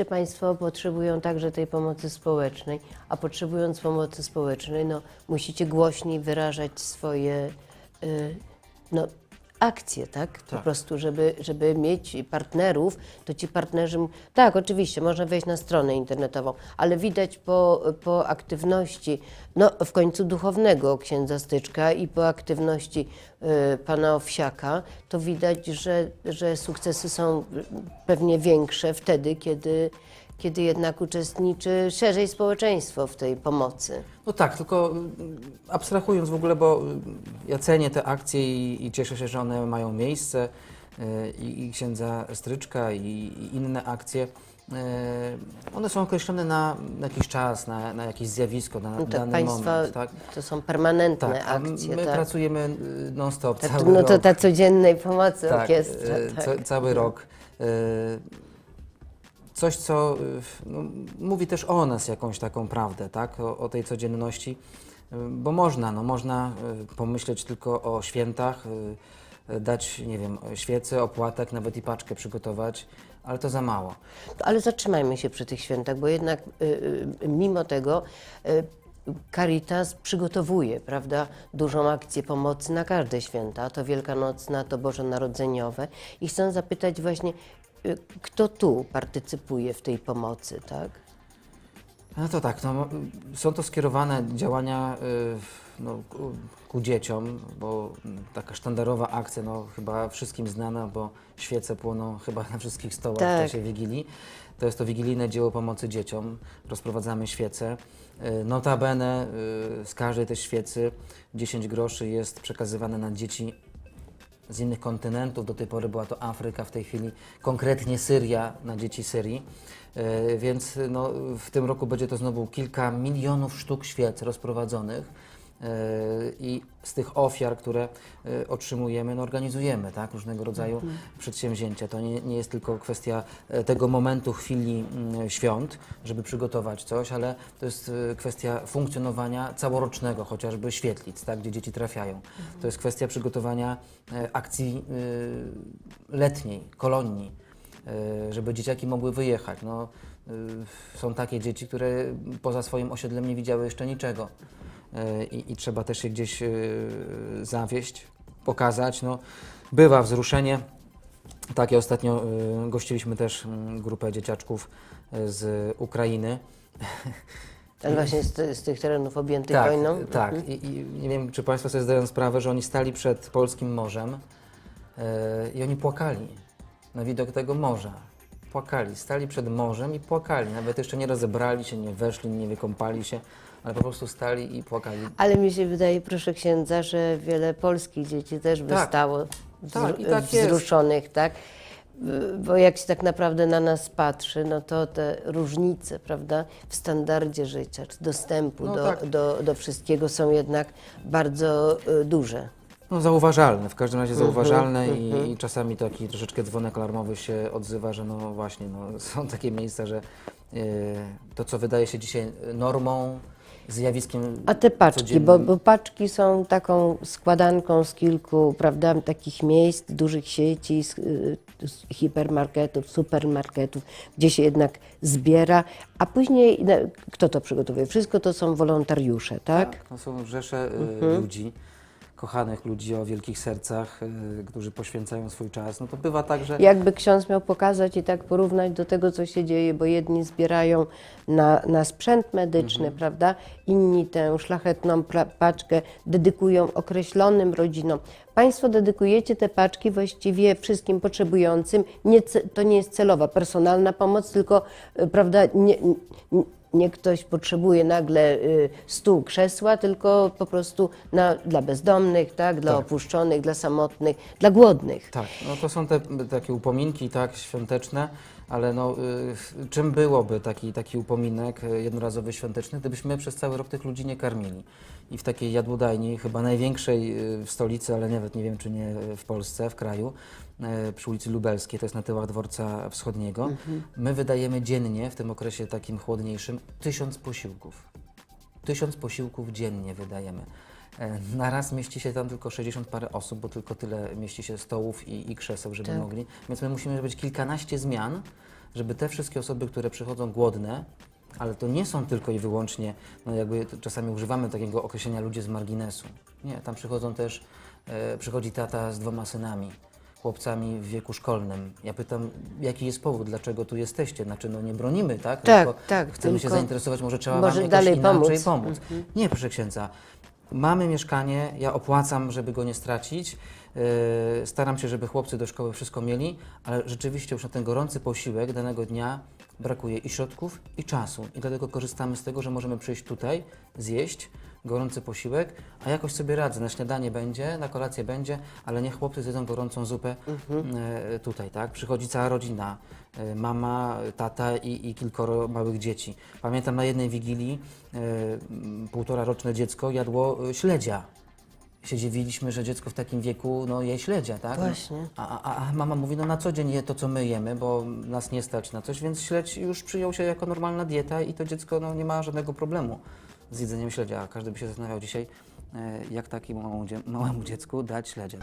jeszcze Państwo potrzebują także tej pomocy społecznej, a potrzebując pomocy społecznej, no, musicie głośniej wyrażać swoje y, no, akcje, tak? Po Tak. prostu, żeby, żeby mieć partnerów, to ci partnerzy, tak, oczywiście, można wejść na stronę internetową, ale widać po, po aktywności, no w końcu duchownego księdza Styczka i po aktywności y, pana Owsiaka, to widać, że, że sukcesy są y, pewnie większe wtedy, kiedy, kiedy jednak uczestniczy szerzej społeczeństwo w tej pomocy. No tak, tylko mm, abstrahując w ogóle, bo mm, ja cenię te akcje i, i cieszę się, że one mają miejsce y, i, i księdza Stryczka i, i inne akcje. y, One są określone na, na jakiś czas, na, na jakieś zjawisko, na No to dany państwa, moment. Tak? to są permanentne Tak, akcje, my tak? pracujemy y, non-stop Tak, cały no to rok. ta codziennej pomocy tak, orkiestra. y, Tak. ca- cały rok. Coś, co y, no, mówi też o nas jakąś taką prawdę, tak? O, o tej codzienności, Y, bo można, no, można y, pomyśleć tylko o świętach, dać, nie wiem, świecę, opłatek, nawet i paczkę przygotować, ale to za mało. Ale zatrzymajmy się przy tych świętach, bo jednak mimo tego y, Caritas przygotowuje, prawda, dużą akcję pomocy na każde święta, to Wielkanocna, to Bożonarodzeniowe i chcę zapytać właśnie, kto tu partycypuje w tej pomocy, tak? No to tak, no, są to skierowane działania y, no, ku, dzieciom, bo taka sztandarowa akcja, no chyba wszystkim znana, bo świece płoną chyba na wszystkich stołach Tak. w czasie Wigilii. To jest to wigilijne dzieło pomocy dzieciom. Rozprowadzamy świece. Y, Notabene y, z każdej tej świecy 10 groszy jest przekazywane na dzieci z innych kontynentów. Do tej pory była to Afryka, w tej chwili konkretnie Syria na dzieci Syrii. E, Więc no, w tym roku będzie to znowu kilka milionów sztuk świec rozprowadzonych. E, I z tych ofiar, które e, otrzymujemy, no, organizujemy tak, różnego rodzaju przedsięwzięcia. To nie, nie jest tylko kwestia e, tego momentu, chwili mm, świąt, żeby przygotować coś, ale to jest kwestia funkcjonowania całorocznego, chociażby świetlic, tak, gdzie dzieci trafiają. To jest kwestia przygotowania akcji letniej, kolonii, żeby dzieciaki mogły wyjechać. No, są takie dzieci, które poza swoim osiedlem nie widziały jeszcze niczego i, i trzeba też je gdzieś e, zawieść, pokazać. No, bywa wzruszenie. Takie ostatnio e, gościliśmy też mm, grupę dzieciaczków e, z Ukrainy. Ale właśnie z, z tych terenów objętych Tak, wojną? tak. I, I nie wiem, czy Państwo sobie zdają sprawę, że oni stali przed polskim morzem e, i oni płakali na widok tego morza. Płakali, stali przed morzem i płakali. Nawet jeszcze nie rozebrali się, nie weszli, nie wykąpali się, ale po prostu stali i płakali. Ale mi się wydaje, proszę księdza, że wiele polskich dzieci też by Tak. stało Tak, wzru- tak jest. wzruszonych, tak? Bo jak się tak naprawdę na nas patrzy, no to te różnice, prawda, w standardzie życia, czy dostępu No do, tak. do, do wszystkiego są jednak bardzo y, duże. No zauważalne, w każdym razie Mhm, zauważalne i, i czasami taki troszeczkę dzwonek alarmowy się odzywa, że no właśnie, no, są takie miejsca, że e, to, co wydaje się dzisiaj normą, zjawiskiem A te paczki, bo, bo paczki są taką składanką z kilku, prawda, takich miejsc, dużych sieci, z, y, z hipermarketów, supermarketów, gdzie się jednak zbiera, a później no, kto to przygotowuje? Wszystko to są wolontariusze, tak? Tak, to są rzesze e, Mhm. ludzi, kochanych ludzi o wielkich sercach, e, którzy poświęcają swój czas. No to bywa tak, że Jakby ksiądz miał pokazać i tak porównać do tego, co się dzieje, bo jedni zbierają na, na sprzęt medyczny, Mhm. prawda? Inni tę szlachetną pra- paczkę dedykują określonym rodzinom. Państwo dedykujecie te paczki właściwie wszystkim potrzebującym. Nie, ce- to nie jest celowa, personalna pomoc, tylko, y, prawda, nie, nie, nie ktoś potrzebuje nagle y, stół, krzesła, tylko po prostu na, dla bezdomnych, tak? dla Tak. opuszczonych, dla samotnych, dla głodnych. Tak, no to są te takie upominki, tak, świąteczne, ale no, y, czym byłoby taki, taki upominek jednorazowy, świąteczny, gdybyśmy przez cały rok tych ludzi nie karmili. I w takiej jadłodajni, chyba największej y, w stolicy, ale nawet nie wiem, czy nie w Polsce, w kraju, przy ulicy Lubelskiej, to jest na tyłach dworca wschodniego, my wydajemy dziennie, w tym okresie takim chłodniejszym, tysiąc posiłków. Tysiąc posiłków dziennie wydajemy. E, Na raz mieści się tam tylko 60 parę osób, bo tylko tyle mieści się stołów i, i krzeseł, żeby Tak. mogli. Więc my musimy zrobić kilkanaście zmian, żeby te wszystkie osoby, które przychodzą głodne, ale to nie są tylko i wyłącznie, no jakby czasami używamy takiego określenia ludzie z marginesu. Nie, tam przychodzą też, e, przychodzi tata z dwoma synami, chłopcami w wieku szkolnym. Ja pytam, jaki jest powód, dlaczego tu jesteście? Znaczy, no nie bronimy, tak? Tak, Tylko tak, Chcemy się tylko zainteresować, może trzeba może wam jakoś dalej inaczej pomóc. pomóc. Nie, proszę księdza. Mamy mieszkanie, ja opłacam, żeby go nie stracić. Yy, staram się, żeby chłopcy do szkoły wszystko mieli, ale rzeczywiście już na ten gorący posiłek danego dnia brakuje i środków, i czasu. I dlatego korzystamy z tego, że możemy przyjść tutaj, zjeść gorący posiłek, a jakoś sobie radzę. Na śniadanie będzie, na kolację będzie, ale niech chłopcy zjedzą gorącą zupę e, tutaj, tak? Przychodzi cała rodzina, e, mama, tata i, i kilkoro małych dzieci. Pamiętam na jednej wigilii e, półtora roczne dziecko jadło śledzia. Się dziwiliśmy, że dziecko w takim wieku no, je śledzia, tak? No, Właśnie. A, a, a mama mówi, no na co dzień je to, co my jemy, bo nas nie stać na coś, więc śledź już przyjął się jako normalna dieta i to dziecko no, nie ma żadnego problemu z jedzeniem śledzia. Każdy by się zastanawiał dzisiaj, e, jak takiemu małemu, dzie- małemu dziecku dać śledzia.